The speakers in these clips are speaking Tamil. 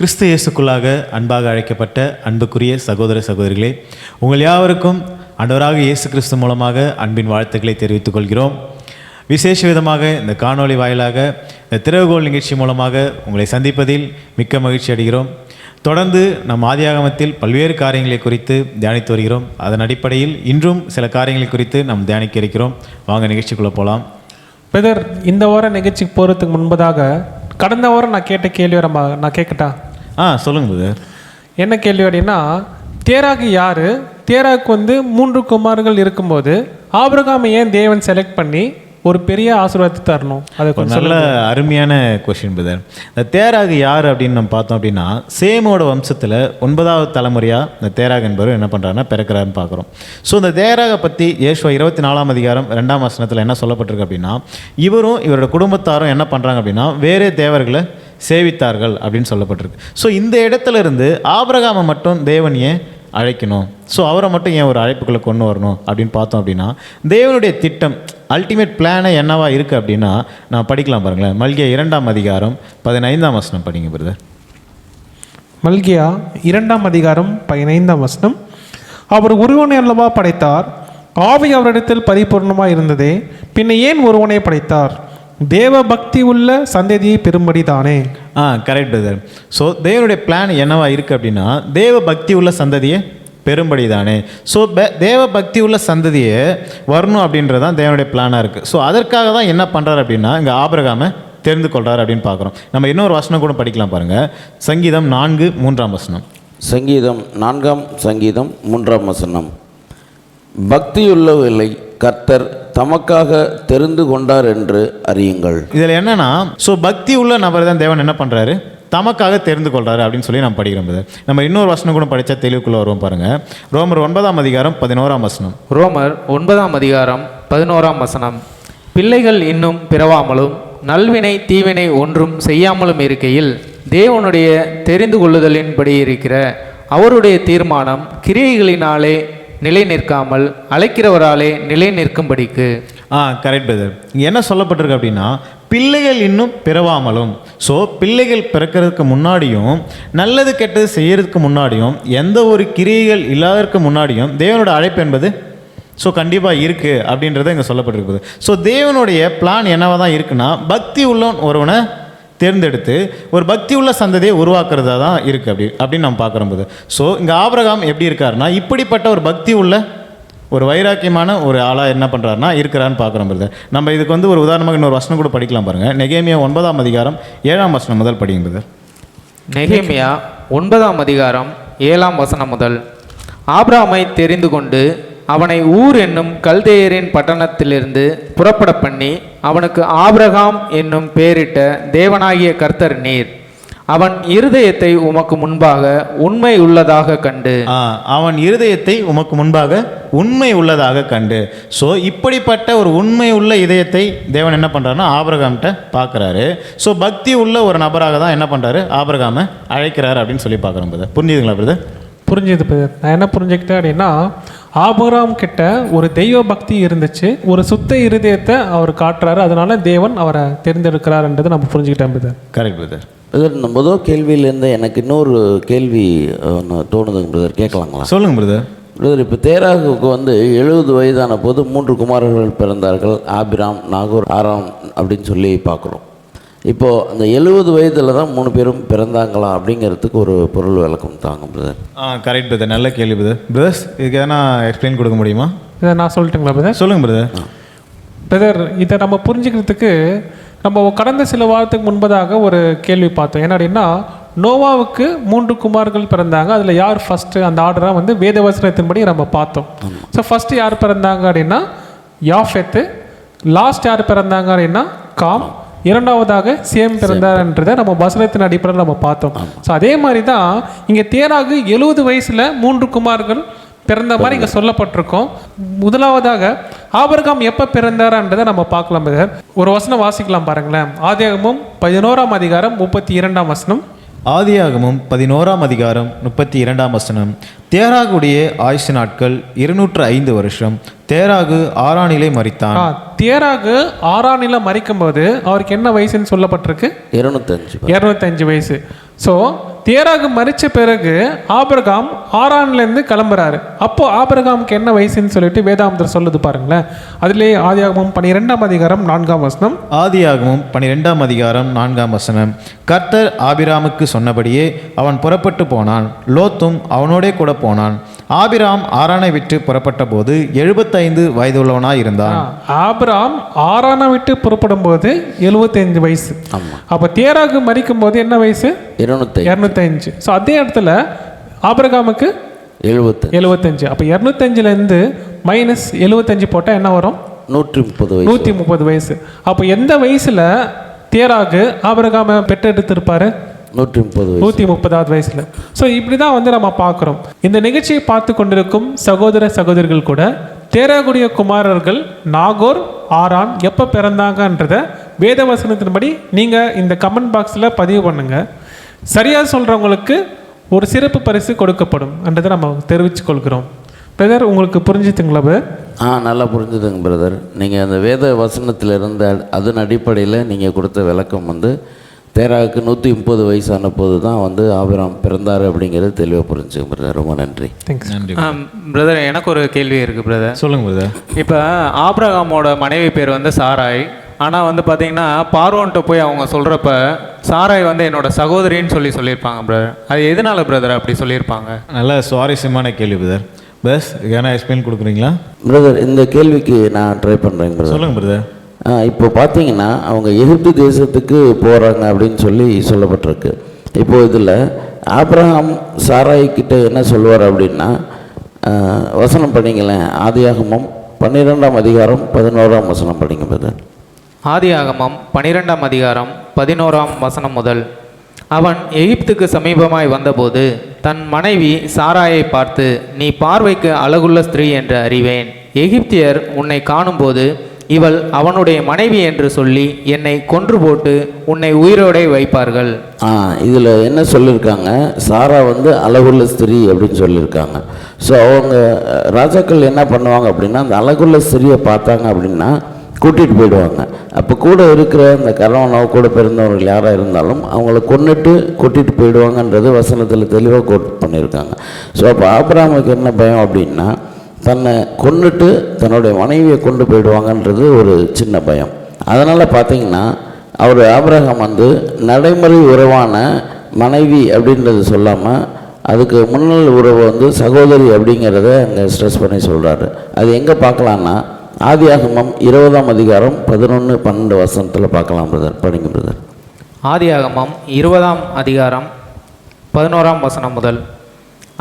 கிறிஸ்து இயேசுக்குள்ளாக அன்பாக அழைக்கப்பட்ட அன்புக்குரிய சகோதர சகோதரிகளே உங்கள் யாவருக்கும் அன்பராக இயேசு கிறிஸ்து மூலமாக அன்பின் வாழ்த்துக்களை தெரிவித்துக் கொள்கிறோம். விசேஷ விதமாக இந்த காணொளி வாயிலாக இந்த திறவுகோல் நிகழ்ச்சி மூலமாக உங்களை சந்திப்பதில் மிக்க மகிழ்ச்சி அடைகிறோம். தொடர்ந்து நம் ஆதியாகமத்தில் பல்வேறு காரியங்களை குறித்து தியானித்து வருகிறோம். அதன் அடிப்படையில் இன்றும் சில காரியங்களை குறித்து நாம் தியானிக்க இருக்கிறோம். வாங்க நிகழ்ச்சிக்குள்ளே போகலாம் பிரதர் இந்த வார நிகழ்ச்சிக்கு போகிறதுக்கு முன்பதாக கடந்த வாரம் நான் கேட்ட கேள்வி நம்ம நான் கேட்கட்டா? ஆ சொல்லுங்கள் பிரதர் என்ன கேள்வி அப்படின்னா தேராகு யாரு? தேராக்கு வந்து மூன்று குமார்கள் இருக்கும்போது ஆபிரகாமை ஏன் தேவன் செலக்ட் பண்ணி ஒரு பெரிய ஆசீர்வாதத்தை தரணும்? அதை கொஞ்சம் நல்ல அருமையான கொஷின் பிரதர் இந்த தேராகு யார் அப்படின்னு நம்ம பார்த்தோம் அப்படின்னா சேமோட வம்சத்தில் ஒன்பதாவது தலைமுறையாக இந்த தேராக் என்பவர் என்ன பண்ணுறாருன்னா பிறக்கிறாருன்னு பார்க்குறோம். ஸோ இந்த தேராகை பற்றி ஏசுவா இருபத்தி நாலாம் அதிகாரம் ரெண்டாம் வசனத்தில் என்ன சொல்லப்பட்டிருக்கு அப்படின்னா இவரும் இவரோட குடும்பத்தாரும் என்ன பண்ணுறாங்க அப்படின்னா வேறே தேவர்களை சேவித்தார்கள் அப்படின்னு சொல்லப்பட்டிருக்கு. ஸோ இந்த இடத்துல இருந்து ஆபரகாமை மட்டும் தேவன் ஏன் அழைக்கணும்? ஸோ அவரை மட்டும் ஏன் ஒரு அழைப்புக்குள்ளே கொண்டு வரணும் அப்படின்னு பார்த்தோம் அப்படின்னா தேவனுடைய திட்டம் அல்டிமேட் பிளானை என்னவா இருக்குது அப்படின்னா நான் படிக்கலாம் பாருங்களேன். மல்கிய இரண்டாம் அதிகாரம் பதினைந்தாம் வசனம் படிங்க பிரதர் மல்கியா இரண்டாம் அதிகாரம் பதினைந்தாம் வசனம். அவர் ஒருவனை அல்லவா படைத்தார்? ஆவி அவரிடத்தில் பரிபூர்ணமாக இருந்ததே பின்ன ஏன் ஒருவனை படைத்தார்? தேவ பக்தி உள்ள சந்ததியை பெறும்படி தானே? ஆ கரெக்ட் பிரதர் ஸோ தேவனுடைய பிளான் என்னவா இருக்குது அப்படின்னா தேவ பக்தி உள்ள சந்ததியை பெரும்படி தானே. ஸோ தேவ பக்தி உள்ள சந்ததியை வரணும் அப்படின்றது தான் தேவனுடைய பிளானாக இருக்குது ஸோ அதற்காக தான் என்ன பண்ணுறாரு அப்படின்னா இங்கே ஆபிரகாமை தெரிந்து கொள்கிறார் அப்படின்னு பார்க்குறோம். நம்ம இன்னொரு வசனம் கூட படிக்கலாம் பாருங்கள் சங்கீதம் நான்கு மூன்றாம் வசனம். சங்கீதம் நான்காம் சங்கீதம் மூன்றாம் வசனம். பக்தியுள்ளவில்லை கர்த்தர் தமக்காக தெரிந்து கொண்டார் என்று அறியுங்கள். இதில் என்னன்னா ஸோ பக்தி உள்ள நபர் தான் தேவன் என்ன பண்ணுறாரு தமக்காக தெரிந்து கொள்றாரு அப்படின்னு சொல்லி நம்ம படிக்கிறோம். நம்ம இன்னொரு வசனம் கூட படித்தா தெளிவுக்குள்ளே வருவோம் பாருங்க. ரோமர் ஒன்பதாம் அதிகாரம் பதினோராம் வசனம். ரோமர் ஒன்பதாம் அதிகாரம் பதினோராம் வசனம். பிள்ளைகள் இன்னும் பிறவாமலும் நல்வினை தீவினை ஒன்றும் செய்யாமலும் இருக்கையில் தேவனுடைய தெரிந்து கொள்ளுதலின்படி இருக்கிற அவருடைய தீர்மானம் கிரியைகளினாலே நிலை நிற்காமல் அழைக்கிறவராலே நிலை நிற்கும்படிக்கு. ஆ கரெக்ட் பிரதர் இங்கே என்ன சொல்லப்பட்டிருக்கு அப்படின்னா பிள்ளைகள் இன்னும் பிறவாமலும் ஸோ பிள்ளைகள் பிறக்கிறதுக்கு முன்னாடியும் நல்லது கெட்டது செய்யறதுக்கு முன்னாடியும் எந்த ஒரு கிரியைகள் இல்லாததுக்கு முன்னாடியும் தேவனோட அழைப்பு என்பது ஸோ கண்டிப்பாக இருக்குது அப்படின்றத இங்கே சொல்லப்பட்டிருக்குது. ஸோ தேவனுடைய பிளான் என்னவாக தான் இருக்குன்னா பக்தி உள்ளவன் ஒருவனை தேர்ந்தெடுத்து ஒரு பக்தி உள்ள சந்ததியை உருவாக்குறதா தான் இருக்குது அப்படி அப்படின்னு நம்ம பார்க்குறோம் போது ஸோ இங்கே ஆபரகாம் எப்படி இருக்காருன்னா இப்படிப்பட்ட ஒரு பக்தி உள்ள ஒரு வைராக்கியமான ஒரு ஆளாக என்ன பண்ணுறாருனா இருக்கிறான்னு பார்க்குறோம் பிரதர் நம்ம இதுக்கு வந்து ஒரு உதாரணமாக இன்னொரு வசனம் கூட படிக்கலாம் பாருங்கள் நெகேமியா ஒன்பதாம் அதிகாரம் ஏழாம் வசனம் முதல் படிங்க பிரதர் நெகேமியா ஒன்பதாம் அதிகாரம் ஏழாம் வசனம் முதல். ஆப்ராமை தெரிந்து கொண்டு அவனை ஊர் என்னும் கல்தேயரின் பட்டணத்திலிருந்து புறப்பட பண்ணி அவனுக்கு ஆபிரகாம் என்னும் பெயரிட்ட தேவனாகிய கர்த்தர் நீர். அவன் இருதயத்தை உமக்கு முன்பாக உண்மை உள்ளதாக கண்டு. ஆ, அவன் இருதயத்தை உமக்கு முன்பாக உண்மை உள்ளதாக கண்டு. ஸோ இப்படிப்பட்ட ஒரு உண்மை உள்ள இதயத்தை தேவன் என்ன பண்ணுறாருன்னா ஆபிரகாம்கிட்ட பார்க்குறாரு ஸோ பக்தி உள்ள ஒரு நபராக தான் என்ன பண்ணுறாரு ஆபிரகாமை அழைக்கிறாரு அப்படின்னு சொல்லி பார்க்குறோம் பிரதர் புரிஞ்சுதுங்களா பிரதர் புரிஞ்சுது பிரதர் நான் என்ன புரிஞ்சுக்கிட்டேன் அப்படின்னா ஆபிரகாம் கிட்ட ஒரு தெய்வ பக்தி இருந்துச்சு ஒரு சுத்த இருதயத்தை அவர் காட்டுறாரு. அதனால தேவன் அவரை தேர்ந்தெடுக்கிறாருன்றதை நம்ம புரிஞ்சுக்கிட்டேன் பிரதர். கரெக்ட் பிரதர் பிரதர் இந்த முதல் கேள்வியிலேருந்து எனக்கு இன்னொரு கேள்வி ஒன்று தோணுதுங்க பிரதர் கேட்கலாங்களா? சொல்லுங்க பிரதர் பிரதர் இப்போ தேராகுக்கு வந்து எழுபது வயதான போது மூன்று குமாரர்கள் பிறந்தார்கள். ஆபிராம் நாகூர் ஆராம் அப்படின்னு சொல்லி பார்க்குறோம். இப்போது அந்த எழுபது வயதில் தான் மூணு பேரும் பிறந்தாங்களா அப்படிங்கிறதுக்கு ஒரு பொருள் விளக்கம் தாங்க பிரதர் ஆ கரெக்ட் பிரதர் நல்ல கேள்வி பிரதர் பிரதர்ஸ் இதுக்கு எதனா எக்ஸ்பிளைன் கொடுக்க முடியுமா? இதை நான் சொல்லட்டுங்களா பிரதர் சொல்லுங்க பிரதர் பிரதர் இதை நம்ம புரிஞ்சுக்கிறதுக்கு நம்ம கடந்த சில வாரத்துக்கு முன்பதாக ஒரு கேள்வி பார்த்தோம். என்ன அப்படின்னா நோவாவுக்கு மூன்று குமார்கள் பிறந்தாங்க. அதில் யார் ஃபஸ்ட்டு அந்த ஆர்டராக வந்து வேதவசனத்தின்படி நம்ம பார்த்தோம். ஸோ ஃபஸ்ட்டு யார் பிறந்தாங்க அப்படின்னா யாஃபெத்து. லாஸ்ட் யார் பிறந்தாங்க அப்படின்னா காம். இரண்டாவதாக சேம் பிறந்தார்ன்றதை நம்ம வசனத்தின் அடிப்படையில் நம்ம பார்த்தோம். ஸோ அதே மாதிரி தான் இங்கே தேராகு எழுபது வயசில் மூன்று குமார்கள் பிறந்த மாதிரி இங்கே சொல்லப்பட்டிருக்கோம். முதலாவதாக ஆபரகாம் எப்போ பிறந்தாரான்றதை நம்ம பார்க்கலாம் ஒரு வசனம் வாசிக்கலாம் பாருங்களேன். ஆதியாகமும் பதினோராம் அதிகாரம் முப்பத்தி இரண்டாம் வசனம். ஆதியாகமும் பதினோராம் அதிகாரம் முப்பத்தி இரண்டாம் வசனம். தேராகுடைய ஆயுசு நாட்கள் இருநூற்று ஐந்து வருஷம். தேராகு ஆறானிலே மரித்தான். ஆ, தேராகு ஆறாம் நிலை மறிக்கும்போது அவருக்கு என்ன வயசுன்னு சொல்லப்பட்டிருக்கு? இருநூத்தஞ்சு இரநூத்தஞ்சு வயசு. ஸோ தேராகு மறித்த பிறகு ஆபிரகாம் ஆறான்லேருந்து கிளம்புறாரு. அப்போது ஆபிரகாமுக்கு என்ன வயசுன்னு சொல்லிட்டு வேதாந்தர் சொல்லுது பாருங்களேன். அதுலேயே ஆதியாகமம் பனிரெண்டாம் அதிகாரம் நான்காம் வசனம். ஆதியாகமும் பனிரெண்டாம் அதிகாரம் நான்காம் வசனம். கர்த்தர் ஆபிராமுக்கு சொன்னபடியே அவன் புறப்பட்டு போனான். லோத்தும் அவனோடே கூட போனான். ஆபிராம் ஆரானை விட்டு புறப்பட்ட போது எழுபத்தைந்து வயதுள்ளவனாய் இருந்தான் ஆபிராம் ஆறான விட்டு புறப்படும் போது எழுபத்தஞ்சு வயசு அப்போ தேராகு மறிக்கும் போது என்ன வயசு? இருநூத்தி இரநூத்தஞ்சு ஸோ அதே இடத்துல ஆபிரகாமுக்கு எழுபத்து எழுபத்தஞ்சு. அப்போ இரநூத்தஞ்சிலேருந்து மைனஸ் எழுபத்தஞ்சு போட்டால் என்ன வரும்? நூற்றி முப்பது வயசு. நூற்றி முப்பது வயசு. அப்போ எந்த வயசில் தேராகு ஆபிரகாம பெற்றெடுத்திருப்பாரு? நூற்றி முப்பது நூற்றி முப்பதாவது வயசில். ஸோ இப்படி தான் வந்து நம்ம பார்க்குறோம். இந்த நிகழ்ச்சியை பார்த்து கொண்டிருக்கும் சகோதர சகோதரிகள் கூட தேராகுடைய குமாரர்கள் நாகோர் ஆரான் எப்போ பிறந்தாங்கன்றத வேதவசனத்தின்படி நீங்கள் இந்த கமெண்ட் பாக்ஸில் பதிவு பண்ணுங்கள் சரியாக சொல்கிறவங்களுக்கு ஒரு சிறப்பு பரிசு கொடுக்கப்படும் என்றதை நம்ம தெரிவித்துக் கொள்கிறோம். பிரதர் உங்களுக்கு புரிஞ்சுதுங்களா brother? ஆ நல்லா புரிஞ்சுதுங்க பிரதர் நீங்கள் அந்த வேத வசனத்தில் இருந்த அதன் அடிப்படையில் நீங்கள் கொடுத்த விளக்கம் வந்து தேராவுக்கு நூற்றி முப்பது வயசான போது தான் வந்து ஆபிராம் பிறந்தார் அப்படிங்கிறது தெளிவாக புரிஞ்சுங்க பிரதர் ரொம்ப நன்றி. தேங்க்ஸ் நன்றி பிரதர் எனக்கு ஒரு கேள்வி இருக்குது பிரதர் சொல்லுங்க பிரதர் இப்போ ஆபிரகாமோட மனைவி பேர் வந்து சாராய். ஆனால் வந்து பார்த்தீங்கன்னா பார்வோன்ட்ட போய் அவங்க சொல்கிறப்ப சாராய் வந்து என்னோட சகோதரின்னு சொல்லி சொல்லியிருப்பாங்க பிரதர் அது எதனால பிரதர் அப்படி சொல்லியிருப்பாங்க? நல்ல சுவாரஸ்யமான கேள்வி பிரதர் பஸ் ஏன்னா எக்ஸ்பிளைன் கொடுக்குறீங்களா? பிரதர் இந்த கேள்விக்கு நான் ட்ரை பண்ணுறேங்க பிரதர் சொல்லுங்க பிரதர் இப்போ பார்த்தீங்கன்னா அவங்க எகிப்து தேசத்துக்கு போகிறாங்க அப்படின்னு சொல்லி சொல்லப்பட்டிருக்கு. இப்போ இதில் ஆப்ரஹாம் சாராய் கிட்ட என்ன சொல்லுவார் அப்படின்னா வசனம் படிங்களேன். ஆதியாகமம் பன்னிரெண்டாம் அதிகாரம் பதினோராம் வசனம் படிங்க ஆதியாகமம் பன்னிரெண்டாம் அதிகாரம் பதினோராம் வசனம் முதல். அவன் எகிப்துக்கு சமீபமாய் வந்தபோது தன் மனைவி சாராயை பார்த்து நீ பார்வைக்கு அழகுள்ள ஸ்திரீ என்று அறிவேன். எகிப்தியர் உன்னை காணும்போது இவள் அவனுடைய மனைவி என்று சொல்லி என்னை கொன்று போட்டு உன்னை உயிரோடே வைப்பார்கள். ஆ இதில் என்ன சொல்லியிருக்காங்க சாரா வந்து அழகுள்ள ஸ்திரீ அப்படின்னு சொல்லியிருக்காங்க ஸோ அவங்க ராஜாக்கள் என்ன பண்ணுவாங்க அப்படின்னா அந்த அழகுள்ள ஸ்திரியை பார்த்தாங்க அப்படின்னா கூட்டிகிட்டு போயிடுவாங்க. அப்போ கூட இருக்கிற அந்த கணவனோ கூட பிறந்தவர்கள் யாராக இருந்தாலும் அவங்கள கொண்டுட்டு கூட்டிகிட்டு போயிடுவாங்கன்றது வசனத்தில் தெளிவாக கோட் பண்ணியிருக்காங்க ஸோ அப்போ ஆபராமுக்கு என்ன பயம் அப்படின்னா தன்னை கொன்னுட்டு தன்னுடைய மனைவியை கொண்டு போயிடுவாங்கன்றது ஒரு சின்ன பயம். அதனால் பார்த்தீங்கன்னா அவர் ஆபரகம் வந்து நடைமுறை உறவான மனைவி அப்படின்றது சொல்லாமல் அதுக்கு முன்னல் உறவு வந்து சகோதரி அப்படிங்கிறத அங்கே ஸ்ட்ரெஸ் பண்ணி சொல்கிறாரு அது எங்கே பார்க்கலான்னா ஆதியாகமம் இருபதாம் அதிகாரம் பதினொன்று பன்னெண்டு வசனத்தில் பார்க்கலாம் பிரதர் படிங்க பிரதர் ஆதியாகமம் இருபதாம் அதிகாரம் பதினோராம் வசனம் முதல்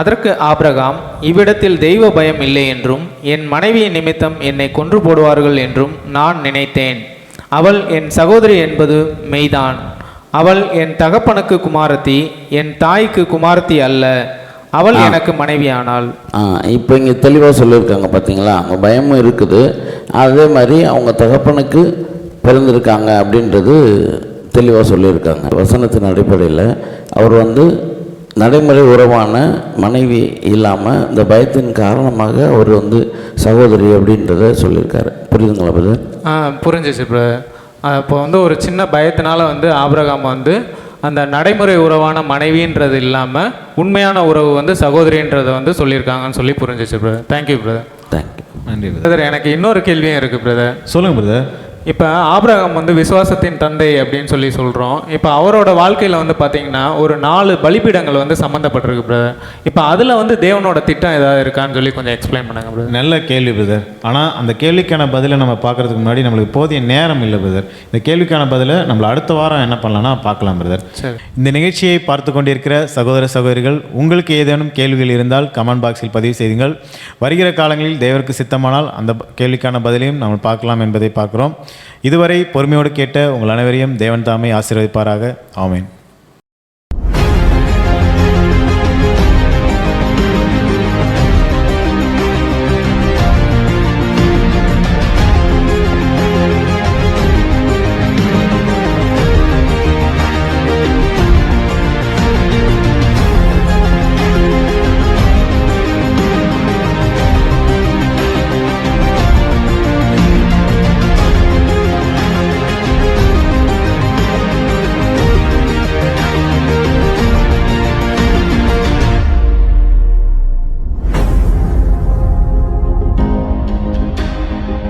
அதற்கு ஆபிரகாம் இவ்விடத்தில் தெய்வ பயம் இல்லை என்றும் என் மனைவியின் நிமித்தம் என்னை கொன்று போடுவார்கள் என்றும் நான் நினைத்தேன். அவள் என் சகோதரி என்பது மெய்தான். அவள் என் தகப்பனுக்கு குமாரத்தி என் தாய்க்கு குமாரத்தி அல்ல. அவள் எனக்கு மனைவியானாள். ஆ இப்போ இங்கே தெளிவாக சொல்லியிருக்காங்க பார்த்தீங்களா அவங்க பயமும் இருக்குது. அதே மாதிரி அவங்க தகப்பனுக்கு பிறந்திருக்காங்க அப்படின்றது தெளிவாக சொல்லியிருக்காங்க. வசனத்தின் அடிப்படையில் அவர் வந்து நடைமுறை உறவான மனைவி இல்லாமல் இந்த பயத்தின் காரணமாக அவர் வந்து சகோதரி அப்படின்றத சொல்லியிருக்காரு. புரியுதுங்களா பிரதர் ஆ புரிஞ்சிச்சு ப்ரோ இப்போ வந்து ஒரு சின்ன பயத்தினால வந்து ஆபிரகாம் வந்து அந்த நடைமுறை உறவான மனைவின்றது இல்லாமல் உண்மையான உறவு வந்து சகோதரின்றதை வந்து சொல்லியிருக்காங்கன்னு சொல்லி புரிஞ்சிச்சு bro thank you brother thank you நன்றி பிரதர் பிரதர் எனக்கு இன்னொரு கேள்வியும் இருக்குது பிரதர் சொல்லுங்க பிரதர் இப்போ ஆபிரகாம் வந்து விசுவாசத்தின் தந்தை அப்படின்னு சொல்லி சொல்கிறோம் இப்போ அவரோட வாழ்க்கையில் வந்து பார்த்தீங்கன்னா ஒரு நாலு பலிபீடங்கள் வந்து சம்மந்தப்பட்டிருக்கு பிரதர் இப்போ அதில் வந்து தேவனோட திட்டம் ஏதாவது இருக்கான்னு சொல்லி கொஞ்சம் எக்ஸ்பிளைன் பண்ணுங்க பிரதர் நல்ல கேள்வி பிரதர் ஆனால் அந்த கேள்விக்கான பதிலை நம்ம பார்க்கறதுக்கு முன்னாடி நம்மளுக்கு போதிய நேரம் இல்லை பிரதர் இந்த கேள்விக்கான பதிலை நம்மள அடுத்த வாரம் என்ன பண்ணலாம்னா பார்க்கலாம் பிரதர் சரி. இந்த நிகழ்ச்சியை பார்த்து கொண்டிருக்கிற சகோதர சகோதரிகள் உங்களுக்கு ஏதேனும் கேள்விகள் இருந்தால் கமெண்ட் பாக்ஸில் பதிவு செய்யுங்கள் வருகிற காலங்களில் தேவருக்கு சித்தமானால் அந்த கேள்விக்கான பதிலையும் நம்ம பார்க்கலாம் என்பதை பார்க்கிறோம். இதுவரை பொறுமையோடு கேட்ட உங்கள் அனைவரையும் தேவன் தாமே ஆசீர்வதிப்பாராக. ஆமேன்.